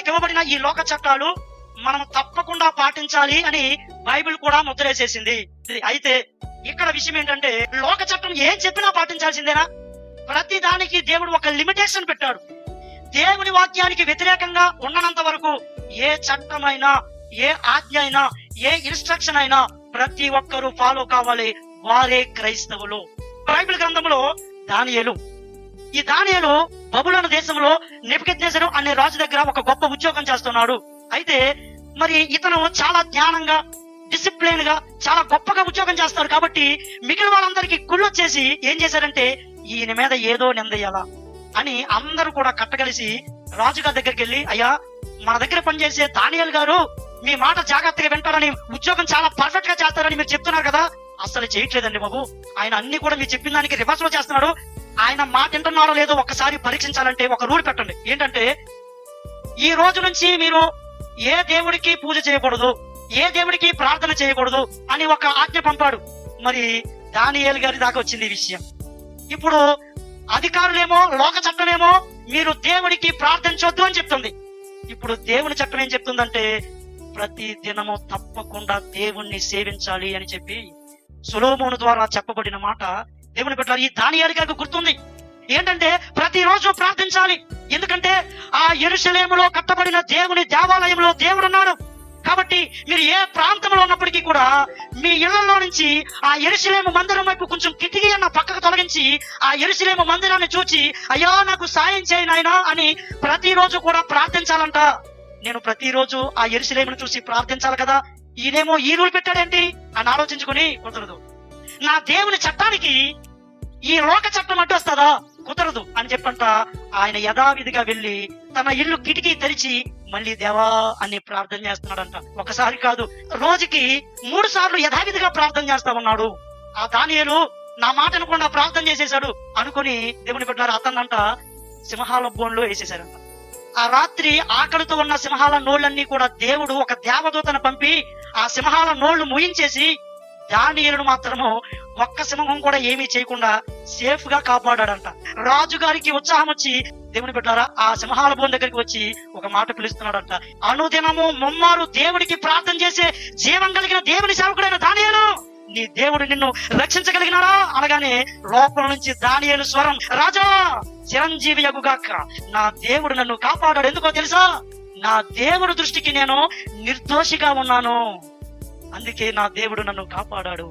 మనకివ్వబడిన ఈ లోక చట్టాలు మనం తప్పకుండా పాటించాలి అని బైబిల్ కూడా ముద్రేసేసింది. ఇది అయితే ఇక్కడ విషయం ఏంటంటే లోక చట్టం ఏం చెప్పినా పాటించాల్సిందేనా? ప్రతి దానికి దేవుడు ఒక లిమిటేషన్ పెట్టాడు. దేవుని వాక్యానికి వ్యతిరేకంగా ఉన్నంత వరకు ఏ చట్టమైనా ఏ ఆజ్ఞ అయినా ఏ ఇన్స్ట్రక్షన్ అయినా ప్రతి ఒక్కరూ ఫాలో కావాలి వారే క్రైస్తవులు. బైబిల్ గ్రంథంలో దానియలు ఈ దానియలు బబులోని దేశంలో నెబుకద్నెజరు అనే రాజు దగ్గర ఒక గొప్ప ఉద్యోగం చేస్తున్నాడు. అయితే మరి ఇతను చాలా జ్ఞానంగా డిసిప్లిన్గా చాలా గొప్పగా ఉద్యోగం చేస్తాడు కాబట్టి మిగిలిన వాళ్ళందరికీ కుళ్ళొచ్చేసి ఏం చేశారంటే ఈయన మీద ఏదో నిందయ్యాలా అని అందరూ కూడా కట్టగలిసి రాజుగారి దగ్గరికి వెళ్ళి అయ్యా మన దగ్గర పనిచేసే దానియల్ గారు మీ మాట జాగ్రత్తగా వింటారని ఉద్యోగం చాలా పర్ఫెక్ట్గా చేస్తారని మీరు చెప్తున్నారు కదా అసలు చేయట్లేదండి బాబు. ఆయన అన్ని కూడా మీరు చెప్పిన దానికి రివర్స్లో చేస్తున్నాడు. ఆయన మాట వింటున్నాడో లేదో ఒక్కసారి పరీక్షించాలంటే ఒక రూల్ పెట్టండి. ఏంటంటే ఈ రోజు నుంచి మీరు ఏ దేవుడికి పూజ చేయకూడదు ఏ దేవుడికి ప్రార్థన చేయకూడదు అని ఒక ఆజ్ఞ పంపాడు. మరి దానియేలు గారి దాకా వచ్చింది ఈ విషయం. ఇప్పుడు అధికారులేమో లోక చట్టమేమో మీరు దేవుడికి ప్రార్థించొద్దు అని చెప్తుంది. ఇప్పుడు దేవుని చట్టం ఏం చెప్తుందంటే ప్రతి దినము తప్పకుండా దేవుణ్ణి సేవించాలి అని చెప్పి సులోమోను ద్వారా చెప్పబడిన మాట దేవుని పెట్టారు ఈ దానియాలి గారికి గుర్తుంది. ఏంటంటే ప్రతిరోజు ప్రార్థించాలి. ఎందుకంటే ఆ ఎరుశలేములో కట్టబడిన దేవుని దేవాలయంలో దేవుడు ఉన్నాడు కాబట్టి మీరు ఏ ప్రాంతంలో ఉన్నప్పటికీ కూడా మీ ఇళ్ళలో నుంచి ఆ ఎరుసలేము మందిరం వైపు కొంచెం కిటికీ అన్న పక్కకు తొలగించి ఆ ఎరుసలేము మందిరాన్ని చూచి అయ్యా నాకు సాయం చేయి నాయనా అని ప్రతిరోజు కూడా ప్రార్థించాలంట. నేను ప్రతిరోజు ఆ ఎరుసలేమును చూసి ప్రార్థించాలి కదా. ఈయనేమో ఈ రూల్ పెట్టాడేంటి? అని ఆలోచించుకుని కుదరదు. నా దేవుని చట్టానికి ఈ లోక చట్టం అడ్డు వస్తుందా కుదరదు అని చెప్పంట ఆయన యథావిధిగా వెళ్ళి తన ఇల్లు కిటికీ తెరిచి మళ్ళీ దేవా అని ప్రార్థన చేస్తున్నాడంట. ఒకసారి కాదు రోజుకి మూడు సార్లు యథావిధిగా ప్రార్థన చేస్తా ఉన్నాడు. ఆ దానియలు నా మాట అనుకుండా ప్రార్థన చేసేశాడు అనుకుని దేవుని పెట్టారు అతనంట సింహాల బోన్లో వేసేశారంట ఆ రాత్రి ఆకలితో ఉన్న సింహాల నోళ్ళన్నీ కూడా దేవుడు ఒక దేవదూతను పంపి ఆ సింహాల నోళ్ళు ముయించేసి దానియేలును మాత్రము ఒక్క సింహం కూడా ఏమీ చేయకుండా సేఫ్గా కాపాడాడంట. రాజు గారికి ఉత్సాహం వచ్చి దేవుని పెట్టారా ఆ సింహాల బోన్ దగ్గరికి వచ్చి ఒక మాట పిలుస్తున్నాడంట. అనుదినము ముమ్మారు దేవుడికి ప్రార్థన చేసే జీవం కలిగిన దేవుని సేవకుడైన దానియలు నీ దేవుడు నిన్ను రక్షించగలిగినాడా? అనగానే లోపల నుంచి దానియలు స్వరం రాజా చిరంజీవి యగుగాక నా దేవుడు నన్ను కాపాడాడు. ఎందుకో తెలుసా? నా దేవుడు దృష్టికి నేను నిర్దోషిగా ఉన్నాను. అందుకే నా దేవుడు నన్ను కాపాడాడు.